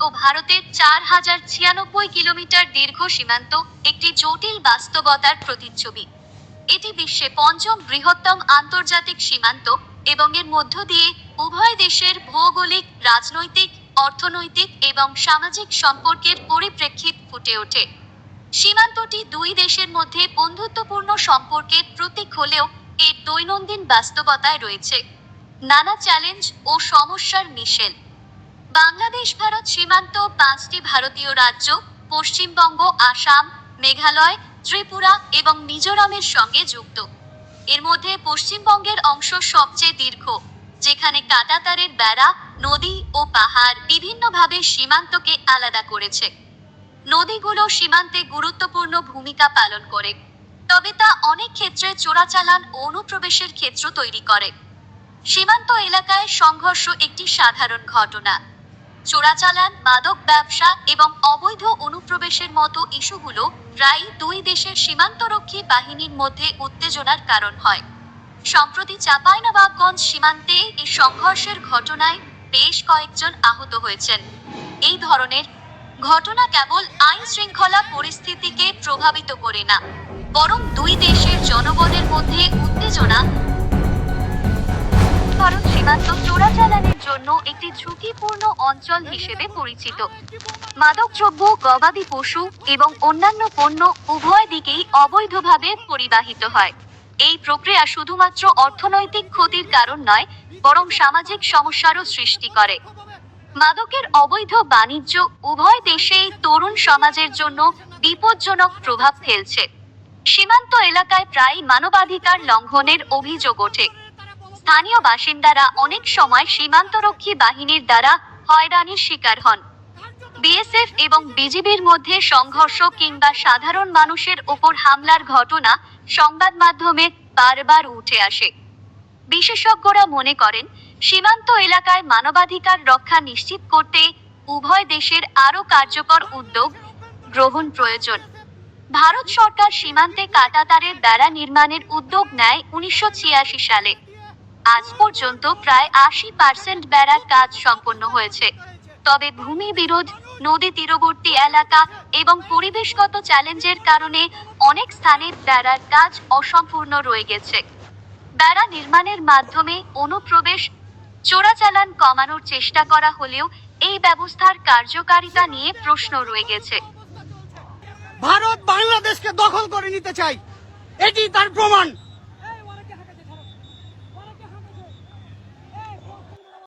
ও ভারতের চার হাজার ছিয়ানব্বই কিলোমিটার দীর্ঘ সীমান্ত একটি জটিল বাস্তবতার প্রতিচ্ছবি। এটি বিশ্বে পঞ্চম বৃহত্তম আন্তর্জাতিক সীমান্ত এবং এর মধ্য দিয়ে উভয় দেশের ভৌগোলিক, রাজনৈতিক, অর্থনৈতিক এবং সামাজিক সম্পর্কের পরিপ্রেক্ষিত ফুটে ওঠে। সীমান্তটি দুই দেশের মধ্যে বন্ধুত্বপূর্ণ সম্পর্কের প্রতীক হলেও এর দৈনন্দিন বাস্তবতায় রয়েছে। নানা চ্যালেঞ্জ ও সমস্যার মিশেল। বাংলাদেশ, ভারত সীমান্ত পাঁচটি ভারতীয় রাজ্য, পশ্চিমবঙ্গ, আসাম, মেঘালয়, ত্রিপুরা এবং মিজোরামের সঙ্গে যুক্ত। এর মধ্যে পশ্চিমবঙ্গের অংশ সবচেয়ে দীর্ঘ, যেখানে কাটাতারের বেড়া, নদী ও পাহাড় বিভিন্নভাবে সীমান্তকে আলাদা করেছে। নদীগুলো সীমান্তে গুরুত্বপূর্ণ ভূমিকা পালন করে, তবে তা অনেক ক্ষেত্রে চোরাচালান ও অনুপ্রবেশের ক্ষেত্র তৈরি করে। সীমান্ত এলাকায় সংঘর্ষ একটি সাধারণ ঘটনা। চোরাচালান, মাদক ব্যবসা এবং অবৈধ অনুপ্রবেশের মতো ইস্যুগুলো প্রায়ই দুই দেশের সীমান্তরক্ষী বাহিনীর মধ্যে উত্তেজনার কারণ হয়। সম্প্রতি চাঁপাইনবাবগঞ্জ সীমান্তে এই সংঘর্ষের ঘটনায় বেশ কয়েকজন আহত হয়েছেন। এই ধরনের ঘটনা কেবল আইন শৃঙ্খলা পরিস্থিতিকে প্রভাবিত করে না, বরং দুই দেশের জনগণের মধ্যে উত্তেজনা। ভারত সীমান্ত চোরাচালানের জন্য একটি ঝুঁকিপূর্ণ অঞ্চল হিসেবে পরিচিত। মাদকদ্রব্য, গবাদি পশু এবং অন্যান্য পণ্য উভয় দিকেই অবৈধভাবে পরিবাহিত হয়। এই প্রক্রিয়া শুধুমাত্র অর্থনৈতিক ক্ষতির কারণ নয়, বরং সামাজিক সমস্যারও সৃষ্টি করে। মাদকের অবৈধ বাণিজ্য উভয় দেশেই তরুণ সমাজের জন্য বিপজ্জনক প্রভাব ফেলছে। সীমান্ত এলাকায় প্রায় মানবাধিকার লঙ্ঘনের অভিযোগ ওঠে। স্থানীয় বাসিন্দারা অনেক সময় সীমান্তরক্ষী বাহিনীর দ্বারা হয়রানির শিকার হন। বিএসএফ এবং বিজিবির মধ্যে সংঘর্ষ কিংবা সাধারণ মানুষের ওপর হামলার ঘটনা সংবাদ মাধ্যমে বারবার উঠে আসে। বিশেষজ্ঞরা মনে করেন, সীমান্ত এলাকায় মানবাধিকার রক্ষা নিশ্চিত করতে উভয় দেশের আরও কার্যকর উদ্যোগ গ্রহণ প্রয়োজন। ভারত সরকার সীমান্তে কাটাতারের বেড়া নির্মাণের উদ্যোগ নেয় উনিশশো ছিয়াশি সালে। আজ পর্যন্ত প্রায় আশি পার্সেন্ট বেড়ার কাজ সম্পন্ন হয়েছে। তবে ভূমি বিরোধ, নদী তীরবর্তী এলাকা এবং পরিবেশগত চ্যালেঞ্জের কারণে অনেক স্থানে বেড়ার কাজ অসম্পূর্ণ রয়ে গেছে। বেড়া নির্মাণের মাধ্যমে অনুপ্রবেশ, চোরাচালান কমানোর চেষ্টা করা হলেও এই ব্যবস্থার কার্যকারিতা নিয়ে প্রশ্ন রয়ে গেছে। ভারত বাংলাদেশকে দখল করে নিতে চাই। এটি তার প্রমাণ।